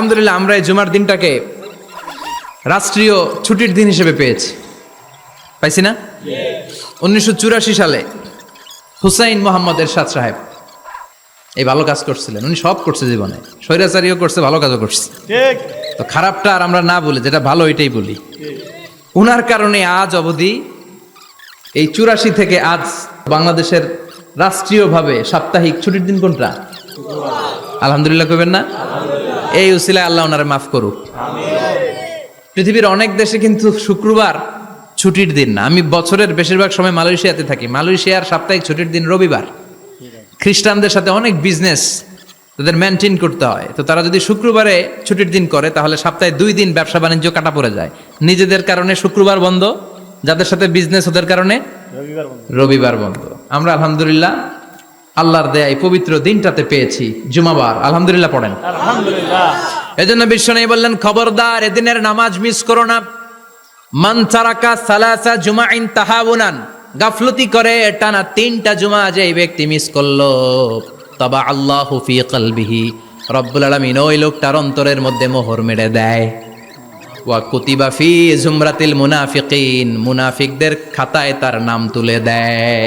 আলহামদুলিল্লাহ আমরা এই জুমার দিনটাকে রাষ্ট্রীয় ছুটির দিন হিসেবে পেয়েছি। পাইছি না? উনিশশো চুরাশি সালে হুসাইন মোহাম্মদ এরশাদ সাহেব এই ভালো কাজ করছিলেন। উনি সব করছে জীবনে। স্বৈরাচারীও করছে ভালো কাজও করছে। তো খারাপটা আর আমরা না বলি যেটা ভালো এটাই বলি। উনার কারণে আজ অবধি এই চুরাশি থেকে আজ বাংলাদেশের রাষ্ট্রীয়ভাবে সাপ্তাহিক ছুটির দিন কোনটা? আলহামদুলিল্লাহ কইবেন না? এই উসিলায় আল্লাহ ওনারে মাফ করুক। পৃথিবীর অনেক দেশে কিন্তু শুক্রবার ছুটির দিন না। আমি বছরের বেশিরভাগ সময় মালয়েশিয়াতে থাকি। মালয়েশিয়ার সাপ্তাহিক ছুটির দিন রবিবার। খ্রিস্টানদের সাথে অনেক বিজনেস তাদের মেনটেন করতে হয়। তো তারা যদি শুক্রবারে ছুটির দিন করে তাহলে সপ্তাহে দুই দিন ব্যবসা বাণিজ্য কাটা পড়ে যায়। নিজেদের কারণে শুক্রবার বন্ধ যাদের সাথে বিজনেস ওদের কারণে রবিবার বন্ধ। রবিবার বন্ধ। আমরা আলহামদুলিল্লাহ আল্লাহর দেয়া এই পবিত্র দিনটাতে পেয়েছি। জুমাবার। আলহামদুলিল্লাহ পড়েন। আলহামদুলিল্লাহ। এজন্য বিশ্ব নেই বললেন খবরদার এদিনের নামাজ মিস করো না। মান তারাকা সালাসা জুমাইন তাহাবুনান গাফলতি করে টানা তিনটা জুমা যে এই ব্যক্তি মিস করল। তবা আল্লাহ ফি কলবিহি। রব্বুল আলামিন ওই লোকটার অন্তরের মধ্যে মোহর মেরে দেয়। ওয়া কুতিবা ফি জুমরাতিল মুনাফিকিন। মুনাফিকদের খাতায় তার নাম তুলে দেয়।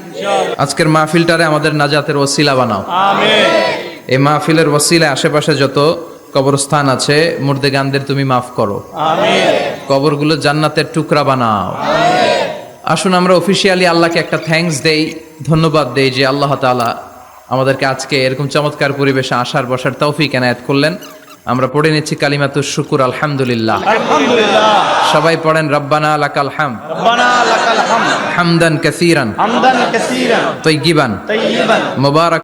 আজকের মাহফিলটারে আমাদের নাজাতের ওসিলা বানাও। এই মাহফিলের ওসিলায় আশেপাশে যত কবরস্থান আছে মুর্দেগানদের তুমি মাফ করো। কবরগুলো জান্নাতের টুকরা বানাও। আসুন আমরা অফিসিয়ালি আল্লাহকে একটা থ্যাঙ্কস দেই ধন্যবাদ দেই যে আল্লাহ তাআলা আমাদেরকে আজকে এরকম চমৎকার পরিবেশে আসার বসার তৌফিক এনায়েত করলেন। আমরা পড়ে নিচ্ছি কালিমাতুর শুকুর আলহামদুলিল্লাহ। সবাই পড়েন রব্বানা লাকাল হাম রব্বানা লাকাল হামদ। হামদান কাসীরান। হামদান কাসীরান। তৈগিবান তাইয়িবান মুবারাক।